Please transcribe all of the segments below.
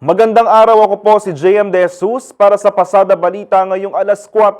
Magandang araw ako po si JM De Jesus para sa Pasada Balita ngayong alas 4.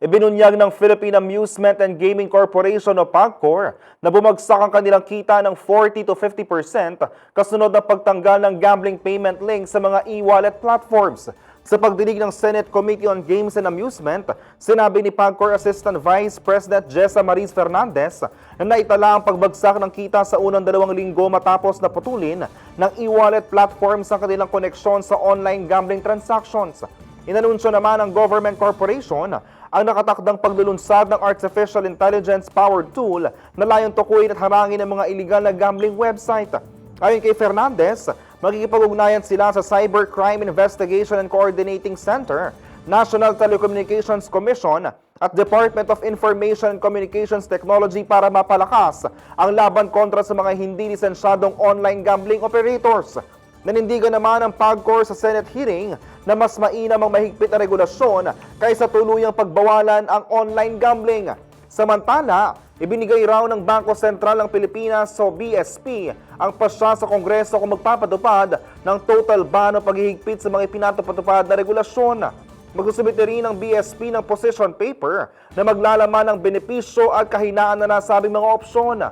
Ibinunyag ng Philippine Amusement and Gaming Corporation o PAGCOR na bumagsak ang kanilang kita ng 40 to 50% kasunod ng pagtanggal ng gambling payment link sa mga e-wallet platforms. Sa pagdinig ng Senate Committee on Games and Amusement, sinabi ni PAGCOR Assistant Vice President Jessa Maris Fernandez na naitala ang pagbagsak ng kita sa unang dalawang linggo matapos na putulin ng e-wallet platforms ang kanilang koneksyon sa online gambling transactions. Inanunsyo naman ng government corporation ang nakatakdang paglulunsad ng artificial intelligence-powered tool na layong tukuyin at harangin ang mga illegal na gambling website. Ayon kay Fernandez, makikipag-ugnayan sila sa Cybercrime Investigation and Coordinating Center, National Telecommunications Commission at Department of Information and Communications Technology para mapalakas ang laban kontra sa mga hindi lisensyadong online gambling operators. Nanindigan naman ang PAGCOR sa Senate hearing na mas mainam ang mahigpit na regulasyon kaysa tuluyang pagbawalan ang online gambling. Samantala, ibinigay raw ng Bangko Sentral ng Pilipinas o BSP ang pasya sa Kongreso kung magpapatupad ng total ban o paghihigpit sa mga ipinatupad na regulasyon. Magsusubit rin ng BSP ng position paper na maglalaman ng benepisyo at kahinaan na nasabing mga opsyon.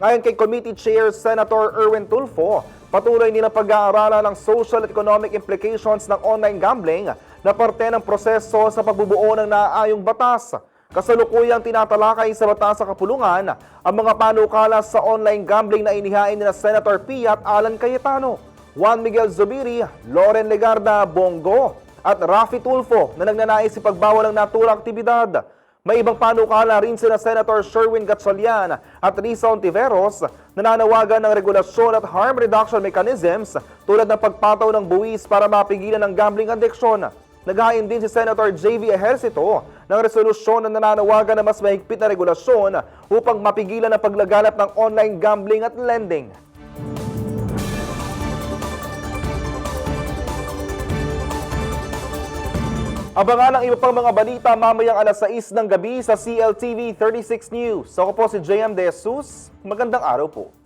Ayon kay Committee Chair Senator Erwin Tulfo, patuloy nilang pag-aaralan ng social at economic implications ng online gambling na parte ng proseso sa pagbubuo ng naayong batas. Kasalukuyang tinatalakay sa batas sa kapulungan ang mga panukala sa online gambling na inihain ni na Senator Pia at Alan Cayetano, Juan Miguel Zubiri, Loren Legarda Bongo at Rafi Tulfo na nagnanais si pagbawal ng naturang aktibidad. May ibang panukala rin sina Senator Sherwin Gatchalian at Risa Ontiveros na nanawagan ng regulasyon at harm reduction mechanisms tulad ng pagpataw ng buwis para mapigilan ang gambling addiction. Naghain din si Senator J.V. Ejercito ng resolusyon na nananawagan na mas mahigpit na regulasyon upang mapigilan ang paglaganap ng online gambling at lending. Abangan ang iba pang mga balita mamayang alas 6 ng gabi sa CLTV 36 News. Ako po si JM De Jesus. Magandang araw po.